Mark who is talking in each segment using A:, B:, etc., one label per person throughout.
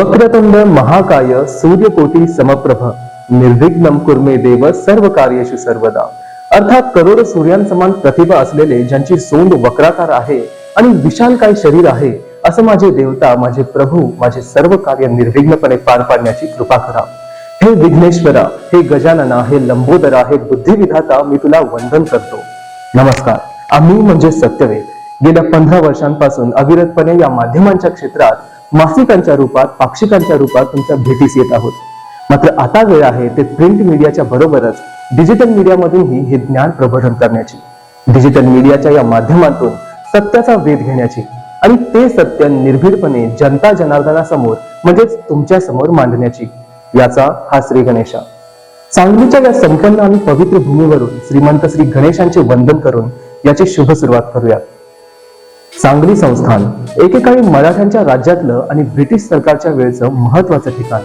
A: वक्रतुंड महाकाय सूर्यकोटी समप्रभ निर्विघ्नम कुर्मे देव सर्व कार्येषु सर्वदा. अर्थात करोड सूर्यांसमान प्रतिभा असलेले ज्यांची सोंड वक्राकार आहे आणि विशालकाय शरीर आहे असं माझे देवता माझे प्रभू माझे सर्व कार्य निर्विघ्नपणे पार पाडण्याची कृपा करा. हे विघ्नेश्वरा हे गजानना हे लंबोदरा हे बुद्धिविधाता मी तुला वंदन करतो. नमस्कार. आम्ही म्हणजे सत्यवेद. गेल्या पंधरा वर्षांपासून अविरतपणे या माध्यमांच्या क्षेत्रात मासिकांच्या रूपात पाक्षिकांच्या रूपात तुमच्या भेटीस येत आहोत. मात्र आता वेळ आहे ते प्रिंट मीडियाच्या बरोबरच डिजिटल मीडियामधूनही हे ज्ञान प्रबोधन करण्याची. डिजिटल मीडियाच्या या माध्यमातून सत्याचा वेध घेण्याची आणि ते सत्य निर्भीडपणे जनता जनार्दनासमोर म्हणजेच तुमच्यासमोर मांडण्याची. याचा हा श्री गणेशा. सांगलीच्या या संपन्न आणि पवित्र भूमीवरून श्रीमंत श्री गणेशांचे वंदन करून याची शुभ सुरुवात करूया. सांगली संस्थान एकेकाळी मराठ्यांच्या राज्यातलं आणि ब्रिटिश सरकारच्या वेळचं महत्वाचं ठिकाण.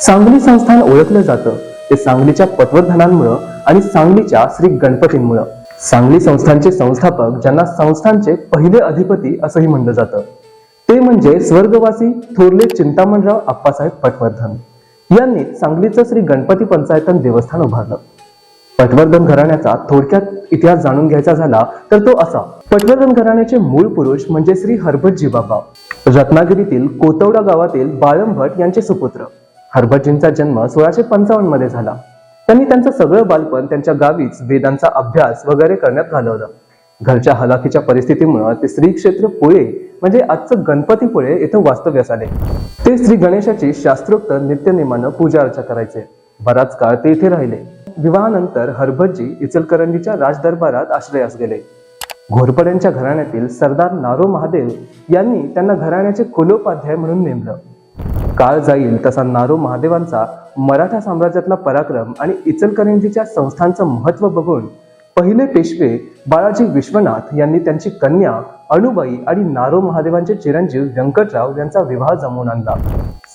A: सांगली संस्थान ओळखलं जातं. ते सांगलीच्या पटवर्धनांमुळं आणि सांगलीच्या श्री गणपतींमुळं. सांगली संस्थानचे संस्थापक ज्यांना संस्थानचे पहिले अधिपती असंही म्हणलं जातं. ते म्हणजे स्वर्गवासी थोरले चिंतामणराव आप्पासाहेब पटवर्धन यांनी सांगलीचं श्री गणपती पंचायतन देवस्थान उभारलं. पटवर्धन घराण्याचा थोडक्यात इतिहास जाणून घ्यायचा झाला तर तो असा. पटवर्धन घराण्याचे मूळ पुरुष म्हणजे श्री हरभटजी बाबा रत्नागिरीतील कोतवडा गावातील बाळंभट यांचे सुपुत्र. हरभटजींचा जन्म सोळाशे पंचावन्नमध्ये झाला. त्यांनी त्यांचं सगळं बालपण त्यांच्या गावीच वेदांचा अभ्यास वगैरे करण्यात घालवलं. घरच्या हलाखीच्या परिस्थितीमुळे ते श्री क्षेत्र पुळे म्हणजे आजचं गणपतीपुळे इथं वास्तव्यास आले ते श्री गणेशाची शास्त्रोक्त नित्यनेमानं पूजा अर्चा करायचे. बराच काळ ते इथे राहिले. विवाहानंतर हरभतजी इचलकरंजीच्या राजदरबारात आश्रयास गेले. घोरपड्यांच्या घराण्यातील सरदार नारो महादेव यांनी त्यांना घराण्याचे कुलोपाध्याय म्हणून नेमलं. काळ जाईल तसा नारो महादेवांचा मराठा साम्राज्यातला पराक्रम आणि इचलकरंजीच्या संस्थांचं महत्त्व बघून पहिले पेशवे बाळाजी विश्वनाथ यांनी त्यांची कन्या अणुबाई आणि नारो महादेवांचे चिरंजीव व्यंकटराव यांचा विवाह जमवून आणला.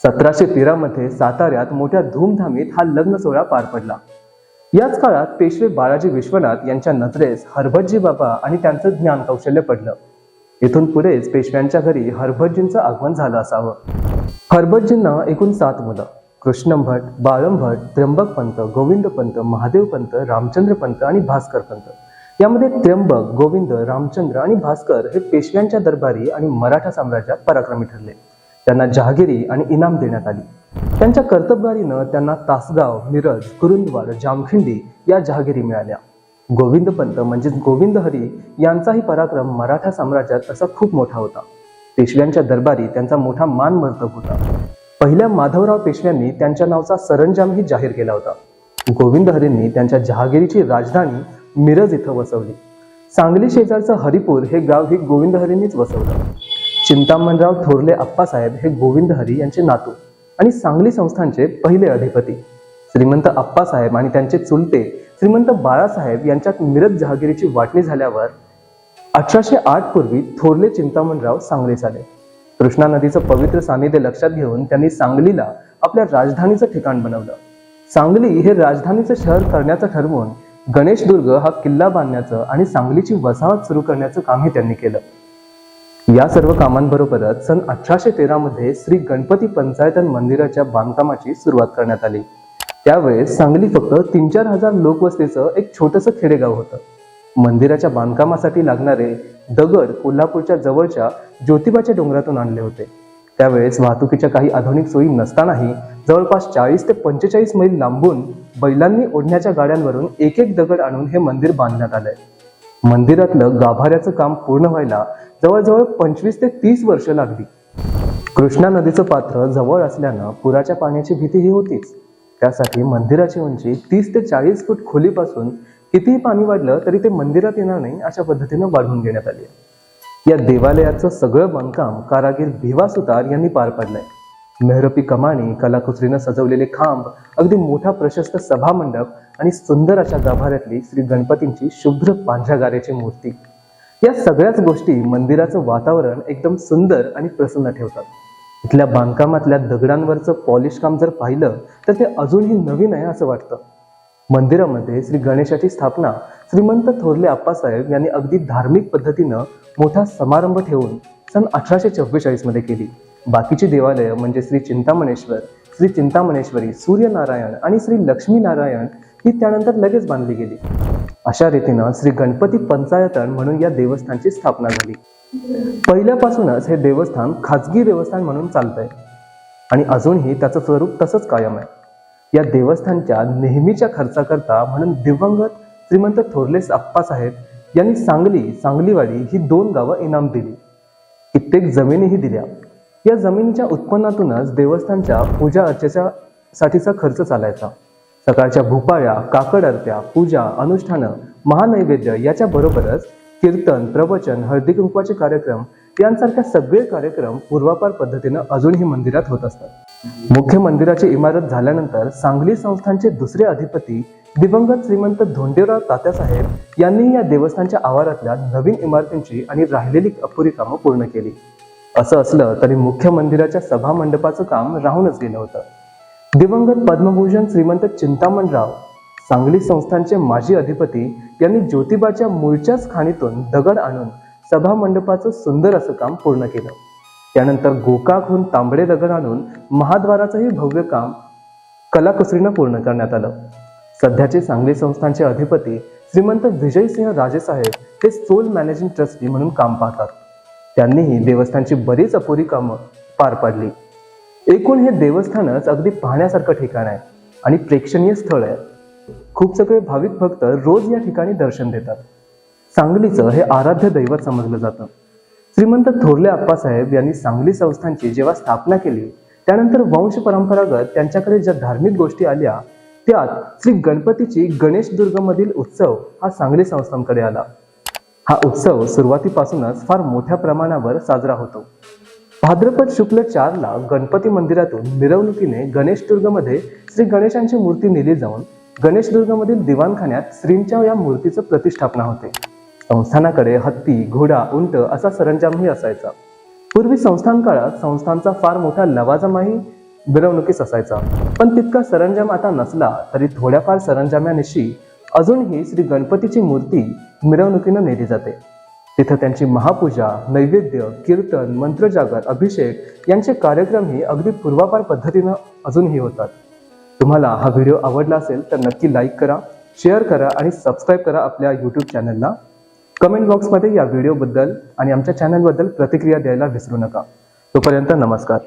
A: सतराशे तेरा मध्ये साताऱ्यात मोठ्या धूमधामीत हा लग्न सोहळा पार पडला. याच काळात पेशवे बाळाजी विश्वनाथ यांच्या नजरेस हरभटजी बाबा आणि त्यांचं ज्ञान कौशल्य पडलं. इथून पुढेच पेशव्यांच्या घरी हरभटजींचं आगमन झालं असावं. हरभटजींना एकूण सात मुलं. कृष्णभट बाळंभट त्र्यंबक पंत गोविंद पंत महादेव पंत रामचंद्र पंत आणि भास्कर पंत यामध्ये त्र्यंबक गोविंद रामचंद्र आणि भास्कर हे पेशव्यांच्या दरबारी आणि मराठा साम्राज्यात पराक्रमी ठरले. त्यांना जहागिरी आणि इनाम देण्यात आली. त्यांच्या कर्तबगारीनं त्यांना तासगाव मिरज कुरुंदवाड जामखिंडी या जहागिरी मिळाल्या. गोविंद पंत म्हणजेच गोविंद हरी यांचाही पराक्रम मराठा साम्राज्यात असा खूप मोठा होता. पेशव्यांच्या दरबारी त्यांचा मोठा मान मर्तब होता. पहिल्या माधवराव पेशव्यांनी त्यांच्या नावचा सरंजामही जाहीर केला होता. गोविंद हरींनी त्यांच्या जहागिरीची राजधानी मिरज इथं वसवली. सांगली शेजारचं हरिपूर हे गाव ही गोविंदहरींनीच वसवलं. चिंतामणराव थोरले आप्पासाहेब हे गोविंद हरी यांचे नातू आणि सांगली संस्थांचे पहिले अधिपती. श्रीमंत आप्पासाहेब आणि त्यांचे चुलते श्रीमंत बाळासाहेब यांच्यात मिरज जहागिरीची वाटणी झाल्यावर अठराशे आठ पूर्वी थोरले चिंतामणराव सांगली झाले कृष्णा नदीचं पवित्र सानिध्य लक्षात घेऊन त्यांनी सांगलीला आपल्या राजधानीचं ठिकाण बनवलं. सांगली हे राजधानीचं शहर करण्याचं ठरवून गणेशदुर्ग हा किल्ला बांधण्याचं आणि सांगलीची वसाहत सुरू करण्याचं कामही त्यांनी केलं. या सर्व कामांबरोबरच सन अठराशे तेरा मध्ये श्री गणपती पंचायतन मंदिराच्या बांधकामाची सुरुवात करण्यात आली. त्यावेळेस सांगली फक्त तीन चार हजार लोकवस्तीचं एक छोटंसं खेडेगाव होतं. मंदिराच्या बांधकामासाठी लागणारे दगड कोल्हापूरच्या जवळच्या ज्योतिबाच्या डोंगरातून आणले होते. त्यावेळेस वाहतुकीच्या काही आधुनिक सोयी नसतानाही जवळपास चाळीस ते पंचेचाळीस मैल लांबून बैलांनी ओढण्याच्या गाड्यांवरून एक एक दगड आणून हे मंदिर बांधण्यात आलंय. मंदिरातलं गाभाऱ्याचं काम पूर्ण व्हायला जवळजवळ पंचवीस ते तीस वर्ष लागली. कृष्णा नदीचं पात्र जवळ असल्यानं पुराच्या पाण्याची भीती ही होतीच. त्यासाठी मंदिराची उंची तीस ते चाळीस फूट खोलीपासून कितीही पाणी वाढलं तरी ते मंदिरात येणार नाही अशा पद्धतीनं वाढवून घेण्यात आली या देवालयाचं सगळं बांधकाम कारागीर भिवा सुतार यांनी पार पाडलंय. मेहरपी कमानी कलाकुसरीनं सजवलेले खांब अगदी मोठा प्रशस्त सभामंडप आणि सुंदर अशा गाभाऱ्यातली श्री गणपतींची शुभ्र पांढऱ्या मूर्ती. या सगळ्याच गोष्टी मंदिराचं वातावरण एकदम सुंदर आणि प्रसन्न ठेवतात. इथल्या बांधकामातल्या दगडांवरचं पॉलिश काम जर पाहिलं तर ते अजूनही नवीन आहे असं वाटतं. मंदिरामध्ये श्री गणेशाची स्थापना श्रीमंत थोरले आप्पासाहेब यांनी अगदी धार्मिक पद्धतीनं मोठा समारंभ ठेवून सन अठराशे चव्वेचाळीसमध्ये केली. बाकीची देवालयं म्हणजे श्री चिंतामणेश्वर श्री चिंतामणेश्वरी सूर्यनारायण आणि श्री लक्ष्मीनारायण ही त्यानंतर लगेच बांधली गेली. अशा रीतीनं श्री गणपती पंचायतन म्हणून या देवस्थानची स्थापना झाली. पहिल्यापासूनच हे देवस्थान खाजगी देवस्थान म्हणून चालतंय. आणि अजूनही त्याचं स्वरूप तसंच कायम आहे. या देवस्थानच्या नेहमीच्या खर्चाकरता म्हणून दिवंगत श्रीमंत थोरलेस आप्पासाहेब यांनी सांगली सांगलीवाडी ही दोन गावं इनाम दिली. कित्येक जमिनीही दिल्या. या जमिनीच्या उत्पन्नातूनच देवस्थानच्या पूजा अर्चेच्या साठीचा खर्च चालायचा. सकाळच्या भूपाळ्या काकड आरत्या पूजा अनुष्ठानं महानैवेद्य याच्या बरोबरच कीर्तन प्रवचन हळदी कुंकवाचे कार्यक्रम यांसारख्या सगळे कार्यक्रम पूर्वापार पद्धतीनं अजूनही मंदिरात होत असतात. मुख्य मंदिराची इमारत झाल्यानंतर सांगली संस्थानचे दुसरे अधिपती दिवंगत श्रीमंत धोंडेराव तात्यासाहेब यांनी या देवस्थानच्या आवारातल्या नवीन इमारतींची आणि राहिलेली अपुरी कामं पूर्ण केली. असं असलं तरी मुख्य मंदिराच्या सभा मंडपाचं काम राहूनच गेलं होतं. दिवंगत पद्मभूषण श्रीमंत चिंतामणराव सांगली संस्थानचे माजी अधिपती यांनी ज्योतिबाच्या मूळच्याच खाणीतून दगड आणून सभा मंडपाचं सुंदर असं काम पूर्ण केलं. त्यानंतर गोकाकहून तांबडे दगड आणून महाद्वाराचंही भव्य काम कलाकुसरीनं पूर्ण करण्यात आलं. सध्याचे सांगली संस्थानचे अधिपती श्रीमंत विजयसिंह राजेसाहेब हे सोल मॅनेजिंग ट्रस्टी म्हणून काम पाहतात. त्यांनीही देवस्थानची बरीच अपुरी कामं पार पाडली. एकूण हे देवस्थानच अगदी पाहण्यासारखं ठिकाण आहे आणि प्रेक्षणीय स्थळ आहे. खूप सगळे भाविक भक्त रोज या ठिकाणी दर्शन देतात. सांगलीचं हे आराध्य दैवत समजलं जातं. श्रीमंत थोरले आप्पासाहेब यांनी सांगली संस्थांची जेव्हा स्थापना केली त्यानंतर वंश परंपरागत त्यांच्याकडे ज्या धार्मिक गोष्टी आल्या त्यात श्री गणपतीची गणेश दुर्गमधील उत्सव हा सांगली संस्थांकडे आला. हा उत्सव सुरुवातीपासूनच फार मोठ्या प्रमाणावर साजरा होतो. भाद्रपद शुक्ल चारला गणपती मंदिरातून मिरवणुकीने गणेशदुर्गमध्ये श्री गणेशांची मूर्ती नेली जाऊन गणेशदुर्गमधील दिवाणखान्यात श्रींच्या या मूर्तीचं प्रतिष्ठापना होते. संस्थानाकडे हत्ती घोडा उंट असा सरंजामही असायचा. पूर्वी संस्थान काळात संस्थानचा फार मोठा लवाजमाही मिरवणुकीस असायचा. पण तितका सरंजाम आता नसला तरी थोड्याफार सरंजाम्यानिशी अजूनही श्री गणपतीची मूर्ती मिरवणुकीनं नेली जाते. तिथं त्यांची महापूजा नैवेद्य कीर्तन मंत्रजागर अभिषेक यांचे कार्यक्रमही अगदी पूर्वापार पद्धतीनं अजूनही होतात. तुम्हाला हा व्हिडिओ आवडला असेल तर नक्की लाईक करा शेअर करा आणि सबस्क्राईब करा आपल्या यूट्यूब चॅनलला. कमेंट बॉक्समध्ये या व्हिडिओबद्दल आणि आमच्या चॅनलबद्दल प्रतिक्रिया द्यायला विसरू नका. तोपर्यंत नमस्कार.